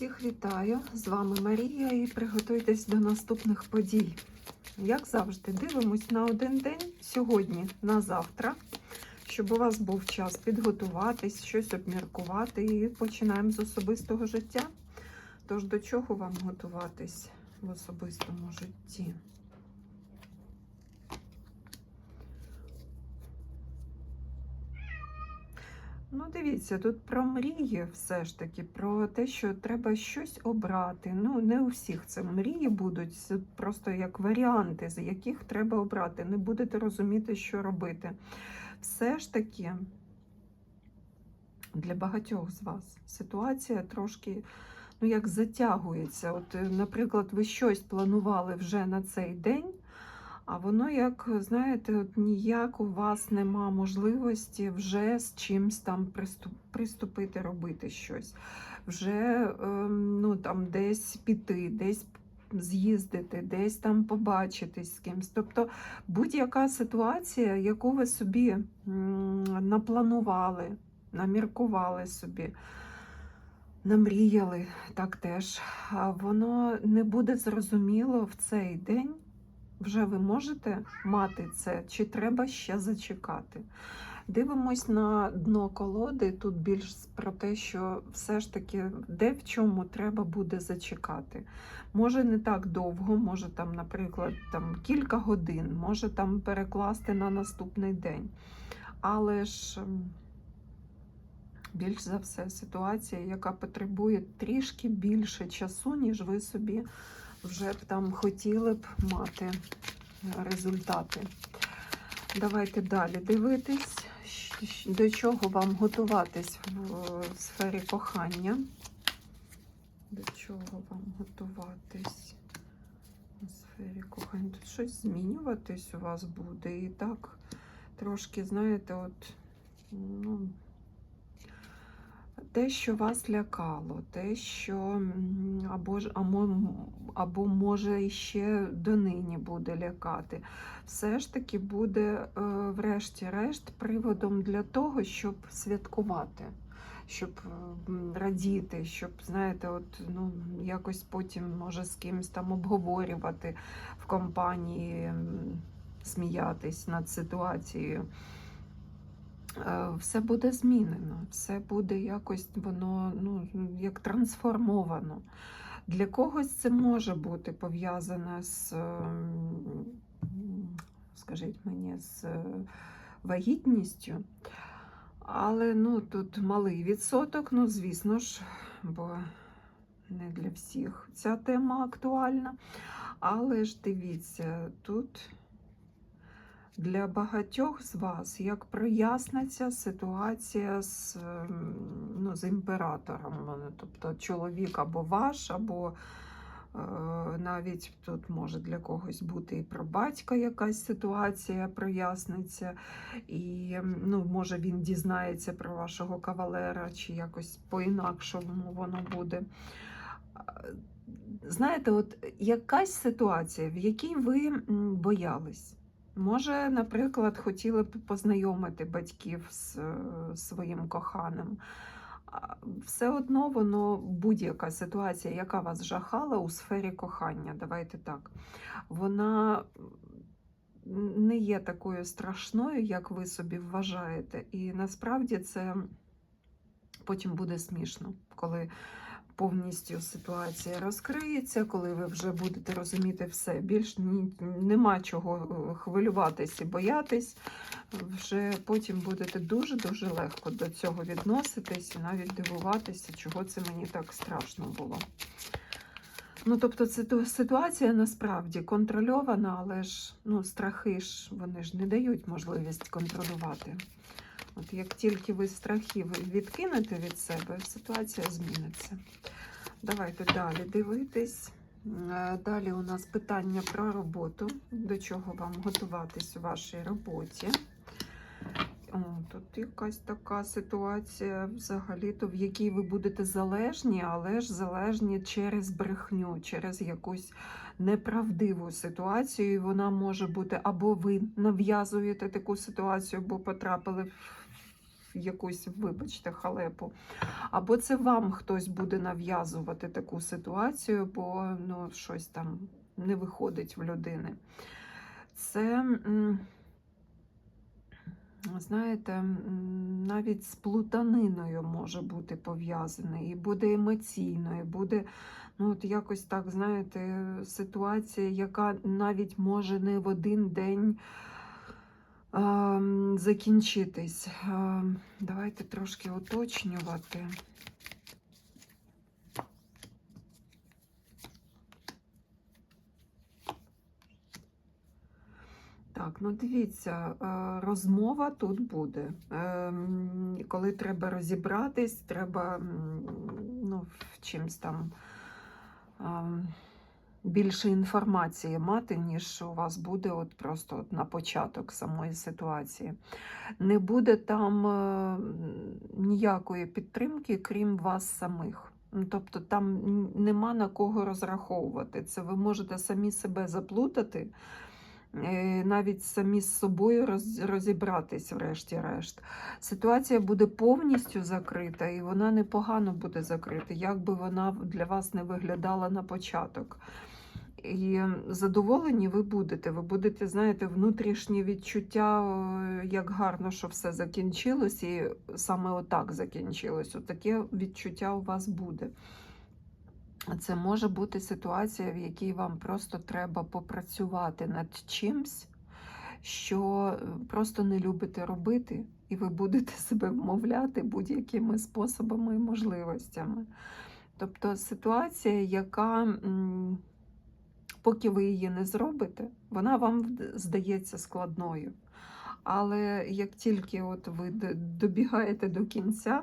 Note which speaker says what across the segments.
Speaker 1: Всіх вітаю! З вами Марія і приготуйтесь до наступних подій. Як завжди, дивимось на один день сьогодні, на завтра, щоб у вас був час підготуватись, щось обміркувати і починаємо з особистого життя. Тож до чого вам готуватись в особистому житті? Ну, дивіться, тут про мрії все ж таки, про те, що треба щось обрати. Ну, не у всіх це мрії будуть, це просто як варіанти, з яких треба обрати. Не будете розуміти, що робити. Все ж таки, для багатьох з вас ситуація трошки ну, як затягується. От, наприклад, ви щось планували вже на цей день. А воно, як, знаєте, от ніяк у вас нема можливості вже з чимсь там приступ, приступити, робити щось. Вже ем, ну, там, десь піти, десь з'їздити, десь там побачитись з кимсь. Тобто будь-яка ситуація, яку ви собі напланували, наміркували собі. Намріяли так теж, воно не буде зрозуміло в цей день, вже ви можете мати це, чи треба ще зачекати? Дивимось на дно колоди. Тут більш про те, що все ж таки де в чому треба буде зачекати. Може не так довго, може там, наприклад, там кілька годин, може там перекласти на наступний день. Але ж ем, більш за все ситуація, яка потребує трішки більше часу, ніж ви собі вже б там хотіли б мати результати. Давайте далі дивитись, до чого вам готуватись в сфері кохання. До чого вам готуватись у сфері кохання? Тут щось змінюватись у вас буде. І так трошки, знаєте, от, ну, те, що вас лякало, те, що або, ж- або, може іще донині буде лякати, все ж таки буде, е, врешті-решт, приводом для того, щоб святкувати, щоб е, радіти, щоб, знаєте, от, ну, якось потім може з кимось там обговорювати в компанії, сміятись над ситуацією все буде змінено, все буде якось воно ну, як трансформовано. Для когось це може бути пов'язане з, ем, скажіть мені, з е, вагітністю. Але ну, тут малий відсоток, ну, звісно ж, бо не для всіх ця тема актуальна. Але ж дивіться, тут для багатьох з вас як проясниться ситуація з, ем, ну, з імператором. Тобто чоловік або ваш, або е, навіть тут може для когось бути і про батька якась ситуація проясниться, і ем, ну, може він дізнається про вашого кавалера, чи якось по-інакшому воно буде. Знаєте, от якась ситуація, в якій ви боялись. Може, наприклад, хотіли б познайомити батьків з е, своїм коханим. Все одно воно будь-яка ситуація, яка вас жахала у сфері кохання, давайте так, вона не є такою страшною, як ви собі вважаєте. І насправді це потім буде смішно, коли повністю ситуація розкриється, коли ви вже будете розуміти все. Більш нема чого е, хвилюватись і боятись. Вже потім будете дуже-дуже легко до цього відноситись і навіть дивуватися, чого це мені так страшно було. Ну, тобто, це ситуація насправді контрольована, але ж ну, страхи ж вони ж не дають можливість контролювати. От як тільки ви страхи відкинете від себе, ситуація зміниться. Давайте далі дивитись. Е, Далі у нас питання про роботу. До чого вам готуватись у вашій роботі? О, тут якась така ситуація, взагалі-то, в якій ви будете залежні, але ж залежні через брехню, через якусь неправдиву ситуацію. І вона може бути або ви нав'язуєте таку ситуацію, бо потрапили в якусь, вибачте, халепу. Або це вам хтось буде нав'язувати таку ситуацію, бо ну, щось там не виходить в людини. Це, знаєте, навіть з плутаниною може бути пов'язаний, і буде емоційно, і буде ну, от якось так, знаєте, ситуація, яка навіть може не в один день закінчитись. Давайте трошки уточнювати. Так, ну дивіться, е, розмова тут буде. Ем, Коли треба розібратись, треба ну, в чимсь там більше інформації мати, ніж у вас буде от просто от на початок самої ситуації. Не буде там е, ніякої підтримки, крім вас самих. Ну, Тобто там нема на кого розраховувати. Це ви можете самі себе заплутати, е, навіть самі з собою роз- розібратись, врешті-решт. Ситуація буде повністю закрита, і вона непогано буде закрита, як би вона для вас не виглядала на початок. І задоволені ви будете. Ви будете, знаєте, внутрішнє відчуття, е, як гарно, що все закінчилось, і саме отак закінчилось. Отаке відчуття у вас буде. Це може бути ситуація, в якій вам просто треба попрацювати над чимсь, що е, просто не любите робити, і ви будете себе вмовляти будь-якими способами і можливостями. Тобто ситуація, яка, поки ви її не зробите, вона вам здається складною. Але як тільки от ви добігаєте до кінця,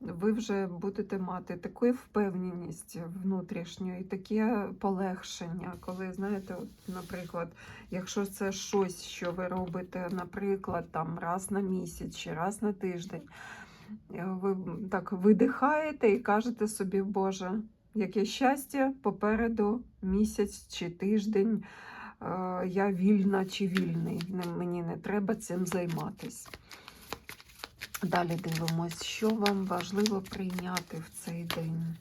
Speaker 1: ви вже будете мати таку впевненість внутрішню і таке полегшення, коли знаєте, от, наприклад, якщо це щось, що ви робите, наприклад, там раз на місяць чи раз на тиждень, е, ви так видихаєте і кажете собі, Боже, яке щастя попереду місяць чи тиждень. е, Я вільна чи вільний, мені не треба цим займатися. Далі дивимось, що вам важливо прийняти в цей день.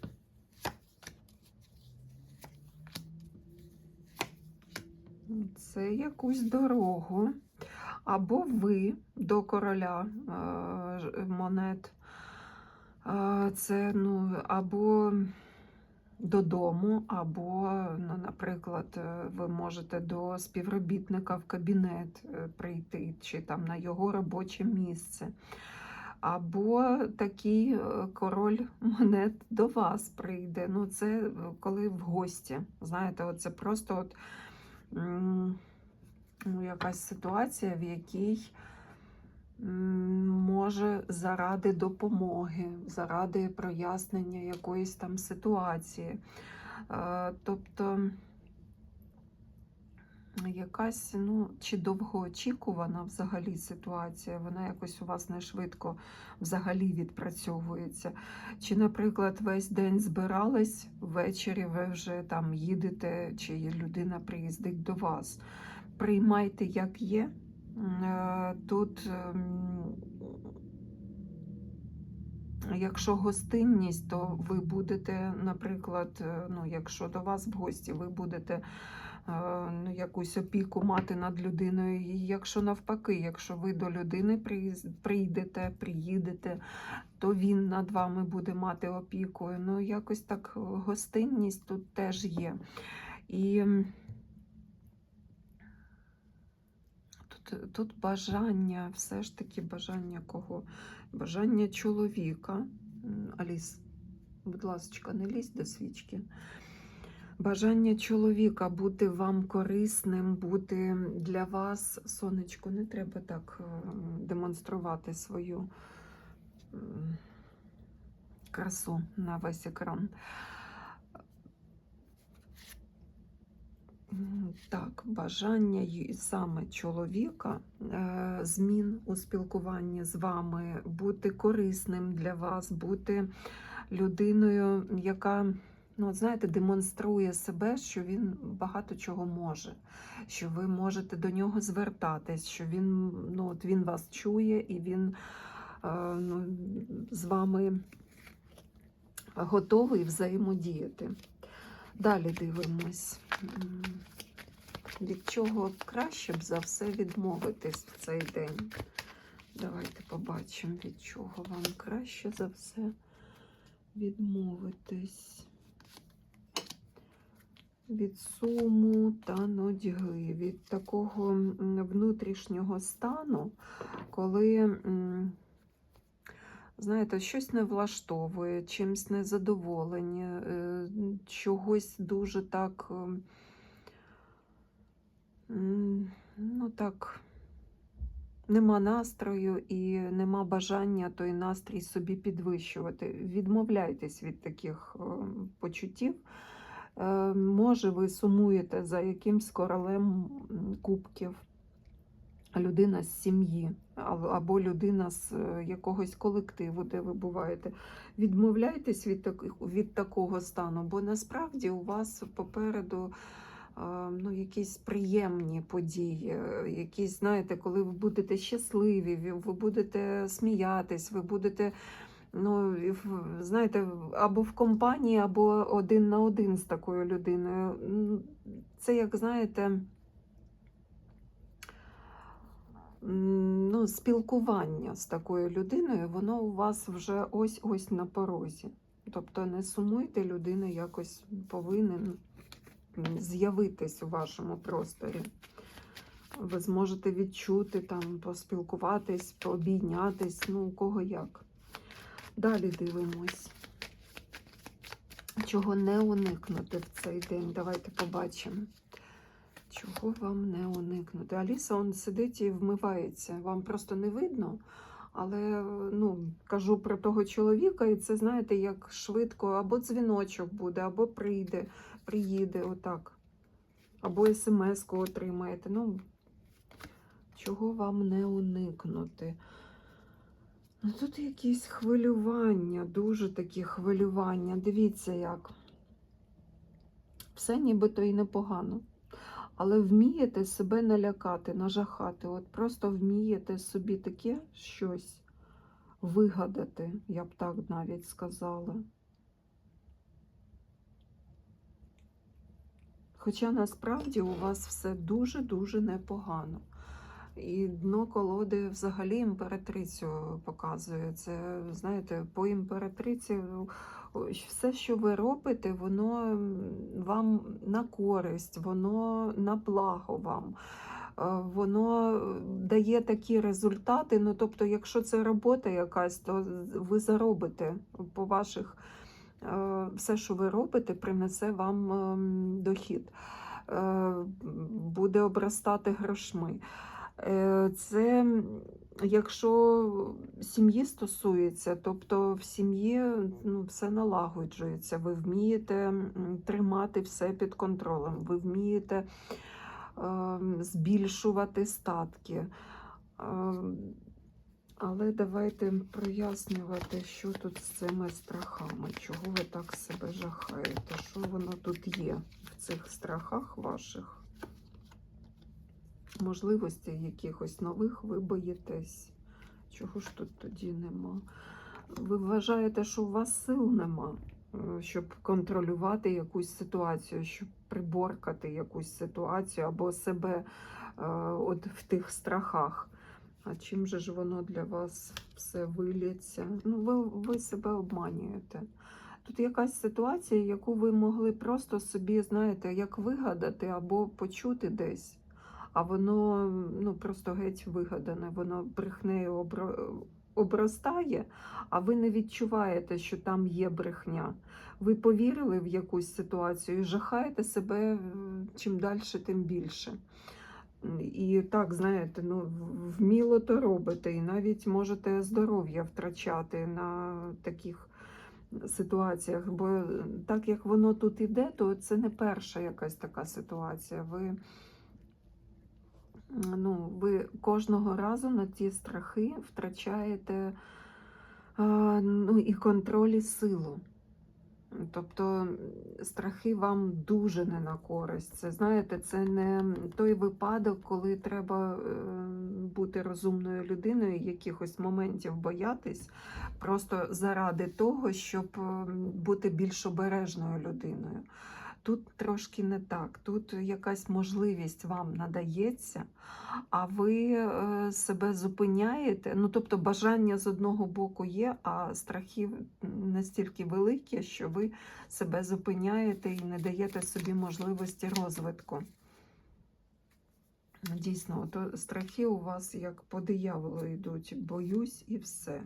Speaker 1: Це якусь дорогу. Або ви до короля е, монет. Е, Це, ну, або додому, або, ну, наприклад, е, ви можете до співробітника в кабінет е, прийти, чи там на його робоче місце. Або такий е, король монет до вас прийде. Ну, це коли в гості. Знаєте, це просто от, ну, якась ситуація, в якій може заради допомоги, заради прояснення якоїсь там ситуації. Е, Тобто якась, ну, чи довгоочікувана взагалі ситуація, вона якось у вас не швидко взагалі відпрацьовується. Чи, наприклад, весь день збирались, ввечері ви вже там їдете, чи людина приїздить до вас. Приймайте, як є. Е, Тут, ем, якщо гостинність, то ви будете, наприклад, е, ну, якщо до вас в гості, ви будете е, ну, якусь опіку мати над людиною. І якщо навпаки, якщо ви до людини прийдете, приїдете, то він над вами буде мати опіку. Ну, якось так гостинність тут теж є. І тут, бажання, все ж таки бажання кого? Бажання чоловіка. Аліс, будь ласка, не лізь до свічки. Бажання чоловіка бути вам корисним, бути для вас, сонечко, не треба так е, демонструвати свою красу на весь екран. Так, бажання саме чоловіка, е, змін у спілкуванні з вами, бути корисним для вас, бути людиною, яка, ну, знаєте, демонструє себе, що він багато чого може, що ви можете до нього звертатись, що він, ну, от він вас чує і він ну, з вами готовий взаємодіяти. Далі дивимось, від чого краще б за все відмовитись в цей день. Давайте побачимо, від чого вам краще за все відмовитись. Від суму та нудьги, від такого внутрішнього стану, коли, знаєте, щось не влаштовує, чимсь незадоволені, е, чогось дуже так, ем, ну так, нема настрою і нема бажання той настрій собі підвищувати. Відмовляйтесь від таких ем, почуттів. Е, Може, ви сумуєте за якимсь королем кубків, людина з сім'ї, або- людина з е, якогось колективу, де ви буваєте. Відмовляйтесь від, таких, від такого стану, бо насправді у вас попереду ну, якісь приємні події, якісь, знаєте, коли ви будете щасливі, ви будете сміятись, ви будете. Ну, знаєте, або в компанії, або один на один з такою людиною. Це як, знаєте, ну, спілкування з такою людиною, воно у вас вже ось-ось на порозі. Тобто не сумуйте, людина якось повинен з'явитись у вашому просторі. Ви зможете відчути, там, поспілкуватись, пообійнятись, ну, у кого як. Далі дивимось. Чого не уникнути в цей день? Давайте побачимо. Чого вам не уникнути? Аліса он сидить і вмивається. Вам просто не видно. Але ну, кажу про того чоловіка, і це, знаєте, як швидко або дзвіночок буде, або прийде, приїде отак. Або смс-ку отримаєте. Ну, чого вам не уникнути? Ну, тут якісь хвилювання, дуже такі хвилювання. Дивіться, як. Все нібито і непогано. Але вмієте себе налякати, нажахати. От просто вмієте собі таке щось вигадати, я б так навіть сказала. Хоча насправді у вас все дуже-дуже непогано. І дно колоди взагалі імператрицю показує. Це, знаєте, по імператриці все, що ви робите, воно вам на користь, воно на благо вам. Е, Воно дає такі результати. Ну, тобто, якщо це робота якась, то ви заробите по ваших е, все, що ви робите, принесе вам ем, дохід, Е, буде обростати грошми. Е, Це якщо сім'ї стосується, тобто в сім'ї ну, все налагоджується. Ви вмієте тримати все під контролем, ви вмієте ем, збільшувати статки. Ем, Але давайте прояснювати, що тут з цими страхами, чого ви так себе жахаєте, що воно тут є в цих страхах ваших можливостей якихось нових ви боїтесь. Чого ж тут тоді нема? Ви вважаєте, що у вас сил нема, е, щоб контролювати якусь ситуацію, щоб приборкати якусь ситуацію або себе е, от в тих страхах. А чим же ж воно для вас все виліться? Ну, ви, ви себе обманюєте. Тут якась ситуація, яку ви могли просто собі, знаєте, як вигадати або почути десь а воно ну, просто геть вигадане, воно брехнею обро... обростає, а ви не відчуваєте, що там є брехня. Ви повірили в якусь ситуацію і жахаєте себе чим далі, тим більше. І так, знаєте, ну, вміло то робите, і навіть можете здоров'я втрачати на таких ситуаціях. Бо так як воно тут іде, то це не перша якась така ситуація. Ви ну, ви кожного разу на ті страхи втрачаєте ну, і контроль і силу. Тобто страхи вам дуже не на користь. Це знаєте, це не той випадок, коли треба е, бути розумною людиною, якихось моментів боятись, просто заради того, щоб бути більш обережною людиною. Тут трошки не так. Тут якась можливість вам надається, а ви е, себе зупиняєте. Ну, тобто, бажання з одного боку є, а страхи настільки великі, що ви себе зупиняєте і не даєте собі можливості розвитку. Дійсно, то страхи у вас як по дияволу йдуть, боюсь і все.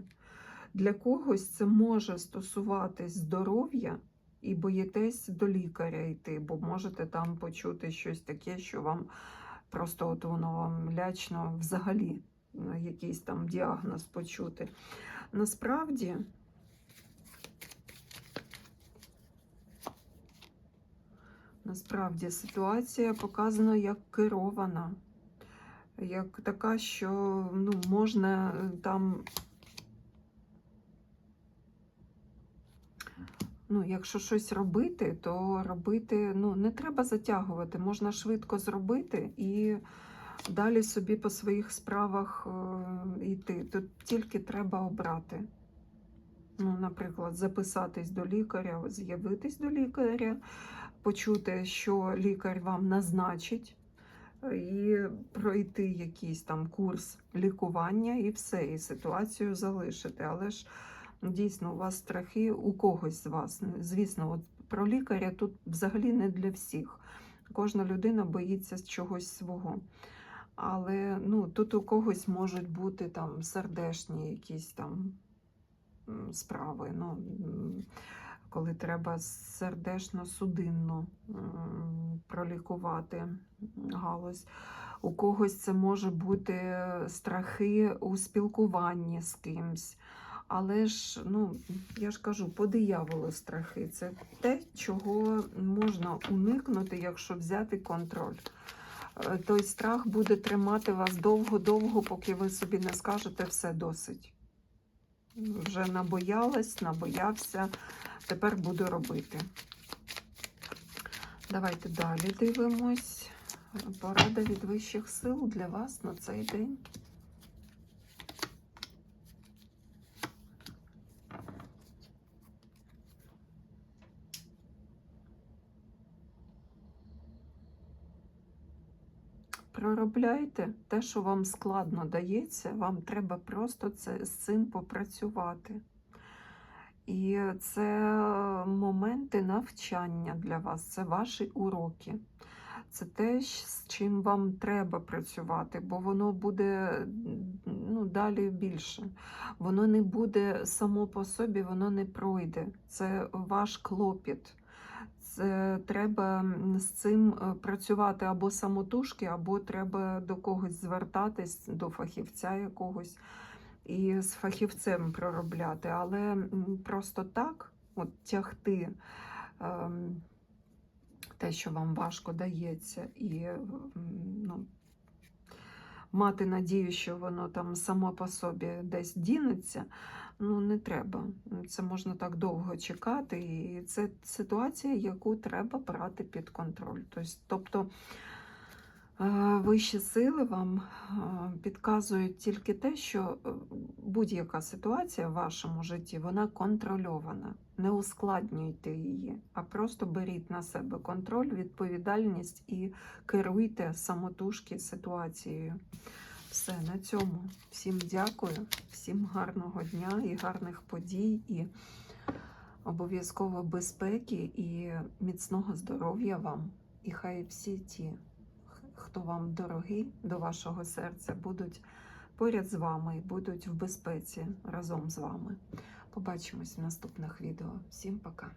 Speaker 1: Для когось це може стосуватись здоров'я, і боїтесь до лікаря йти, бо можете там почути щось таке, що вам просто от воно вам лячно взагалі ну, якийсь там діагноз почути. Насправді. Насправді ситуація показана як керована, як така, що ну, можна е, там, ну, якщо щось робити, то робити ну, не треба затягувати, можна швидко зробити і далі собі по своїх справах е, йти. Тут тільки треба обрати. Ну, наприклад, записатись до лікаря, з'явитись до лікаря, почути, що лікар вам назначить, е, і пройти якийсь там курс лікування, і все, і ситуацію залишити. Але ж дійсно у вас страхи у когось з вас. Звісно, от про лікаря тут взагалі не для всіх. Кожна людина боїться чогось свого. Але ну, тут у когось можуть бути там сердешні якісь там справи. Ну, коли треба сердечно-судинно пролікувати галузь. У когось це може бути страхи у спілкуванні з кимсь. Але ж, ну, я ж кажу, по дияволу страхи це те, чого можна уникнути, якщо взяти контроль. Е, Той страх буде тримати вас довго-довго, поки ви собі не скажете все досить. Вже набоялась, набоявся, тепер буду робити. Давайте далі дивимось. Порада від вищих сил для вас на цей день. Проробляйте те, що вам складно дається, вам треба просто це, з цим попрацювати. І це моменти навчання для вас, це ваші уроки. Це те, з чим вам треба працювати, бо воно буде ну, далі більше. Воно не буде само по собі, воно не пройде. Це ваш клопіт. Це треба з цим е, працювати або самотужки, або треба до когось звертатись, до фахівця якогось і з фахівцем проробляти. Але просто так, от тягти ем, те, що вам важко дається, і ну, мати надію, що воно там само по собі десь дінеться, ну не треба. Це можна так довго чекати, і це ситуація, яку треба брати під контроль. Тобто е, вищі сили вам е, підказують тільки те, що е, будь-яка ситуація в вашому житті вона контрольована. Не ускладнюйте її, а просто беріть на себе контроль, відповідальність і керуйте самотужки ситуацією. Все на цьому. Всім дякую, всім гарного дня і гарних подій, і обов'язково безпеки і міцного здоров'я вам. І хай всі ті, хто вам дорогий до вашого серця, будуть поряд з вами і будуть в безпеці разом з вами. Побачимось в наступних відео. Всім пока!